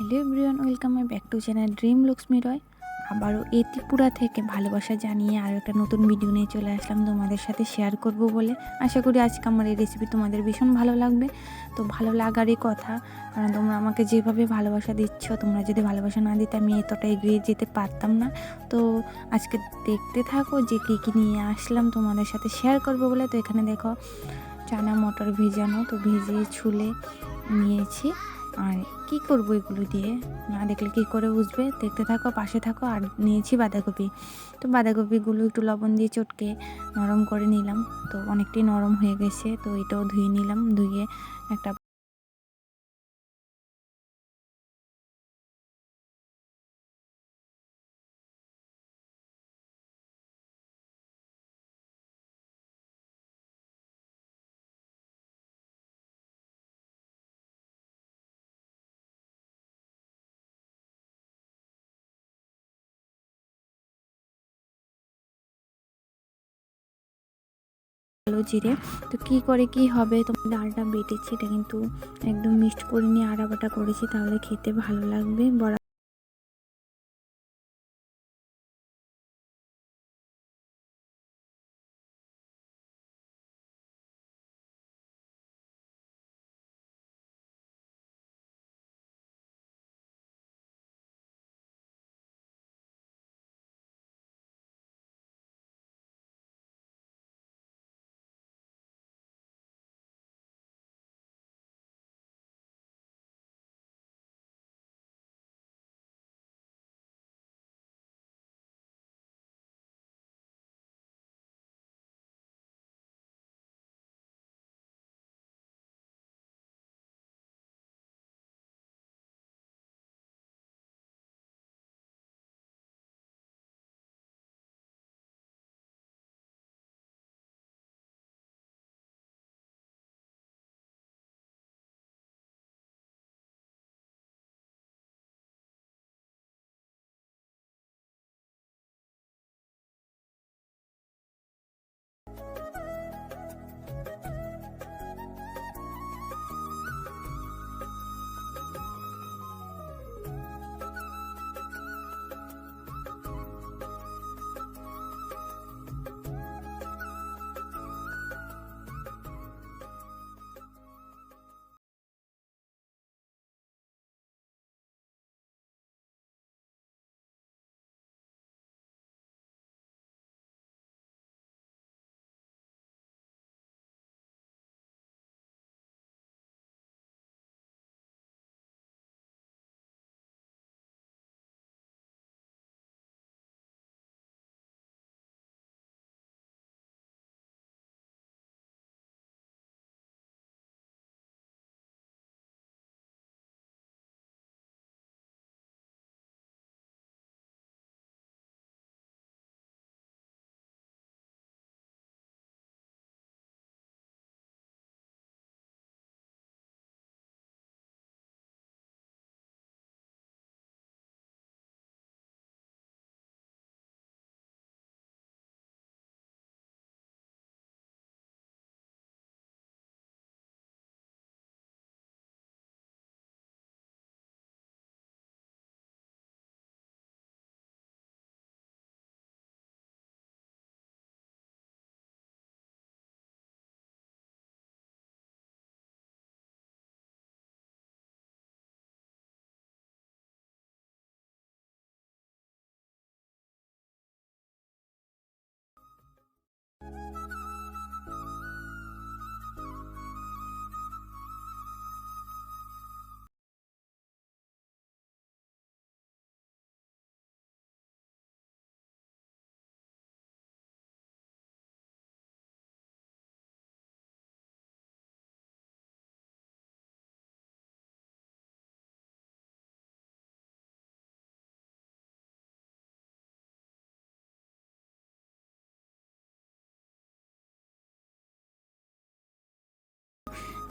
Hello everyone welcome my back to channel dream Lakshmi Roy আবারও এ ত্রিপুরা থেকে ভালোবাসা জানিয়ে আরও একটা নতুন ভিডিও নিয়ে চলে আসলাম তোমাদের সাথে শেয়ার করব বলে। আশা করি আজকে আমার এই রেসিপি তোমাদের ভীষণ ভালো লাগবে। তো ভালো লাগারই কথা, কারণ তোমরা আমাকে যেভাবে ভালোবাসা দিচ্ছ, তোমরা যদি ভালোবাসা না দিতে আমি এতটা এগিয়ে যেতে পারতাম না। তো আজকে দেখতে থাকো যে কী কী নিয়ে আসলাম তোমাদের সাথে শেয়ার করব বলে। তো এখানে দেখো, চানা মটর ভিজানো, তো ভিজিয়ে ছুলে নিয়েছি। আর কি করব এগুলো দিয়ে? না দেখলে কি করে বুঝবে? দেখতে থাকো, পাশে থাকো, আর নিয়েছি বাঁধাকপি। তো বাঁধাকপিগুলো একটু লবণ দিয়ে চটকে নরম করে নিলাম। তো অনেকটাই নরম হয়ে গেছে, তো এটাও ধুয়ে নিলাম। ধুয়ে একটা কালো জিরে। তো কি করে কি হবে? তোমার ডালটা বেটেছি, এটা কিন্তু একদম মিক্সড করে নিয়ে আড়া বাটা করেছি, তাহলে খেতে ভালো লাগবে। বড়া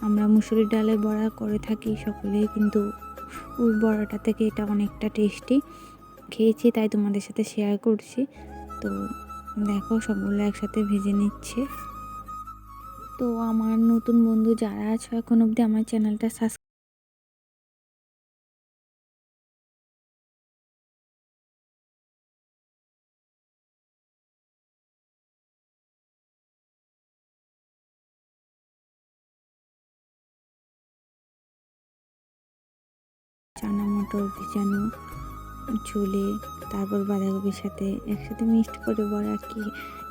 আমরা মুসুরির ডালে বড়া করে থাকি সকলেই, কিন্তু ওই বড়াটা থেকে এটা অনেকটা টেস্টি। খেয়েছি, তাই তোমাদের সাথে শেয়ার করছি। তো দেখো, সবগুলো একসাথে ভেজে নিচ্ছে। তো আমার নতুন বন্ধু যারা আছো এখন অবধি আমার চ্যানেলটা সাবস্ক্রাইব চানা মটর ভিজানো, ঝোলে, তারপর বাঁধাকপির সাথে একসাথে মিক্সড করে বড়া কি,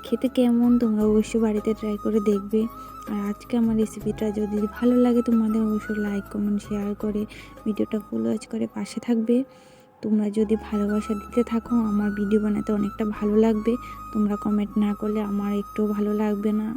খেতে কেমন তোমরা অবশ্যই বাড়িতে ট্রাই করে দেখবে। আর আজকে আমার রেসিপিটা যদি ভালো লাগে তোমাদের অবশ্যই লাইক কমেন্ট শেয়ার করে ভিডিওটা ফুল ওয়াচ করে পাশে থাকবে। তোমরা যদি ভালোবাসা দিতে থাকো, আমার ভিডিও বানাতে অনেকটা ভালো লাগবে। তোমরা কমেন্ট না করলে আমার একটুও ভালো লাগবে না।